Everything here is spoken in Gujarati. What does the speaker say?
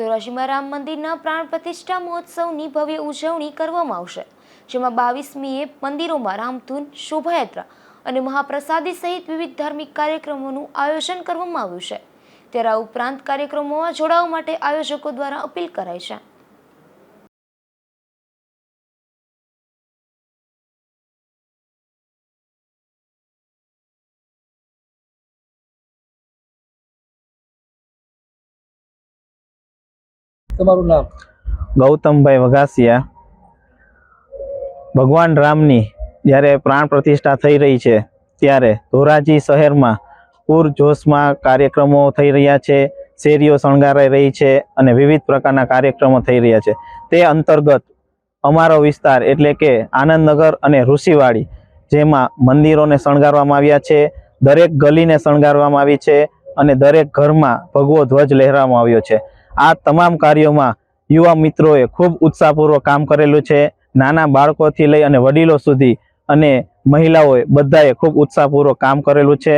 ધોરાજીમાં રામ મંદિરના પ્રાણ પ્રતિષ્ઠા મહોત્સવની ભવ્ય ઉજવણી કરવામાં આવશે, જેમાં બાવીસમીએ મંદિરોમાં રામધૂન શોભાયાત્રા અને મહાપ્રસાદી સહિત વિવિધ ધાર્મિક કાર્યક્રમોનું આયોજન કરવામાં આવ્યું છે. ત્યારે આ ઉપરાંત કાર્યક્રમોમાં જોડાવા માટે આયોજકો દ્વારા અપીલ કરાઈ છે. તમારું નામ? ગૌતમભાઈ વઘાસિયા. ભગવાન રામની જ્યારે પ્રાણ પ્રતિષ્ઠા થઈ રહી છે, ત્યારે ધોરાજી શહેરમાં પૂરજોશમાં કાર્યક્રમો થઈ રહ્યા છે, શેરીઓ શણગારાઈ રહી છે અને વિવિધ પ્રકારના કાર્યક્રમો થઈ રહ્યા છે. તે અંતર્ગત અમારો વિસ્તાર એટલે કે આનંદનગર અને ઋષિવાડી, જેમાં મંદિરોને શણગારવામાં આવ્યા છે, દરેક ગલીને શણગારવામાં આવી છે અને દરેક ઘરમાં ભગવો ધ્વજ લહેરાવવામાં આવ્યો છે. આ તમામ કાર્યોમાં યુવા મિત્રોએ ખૂબ ઉત્સાહપૂર્વક કામ કરેલું છે. નાના બાળકોથી લઈ અને વડીલો સુધી અને મહિલાઓએ બધાએ ખૂબ ઉત્સાહપૂર્વક કામ કરેલું છે.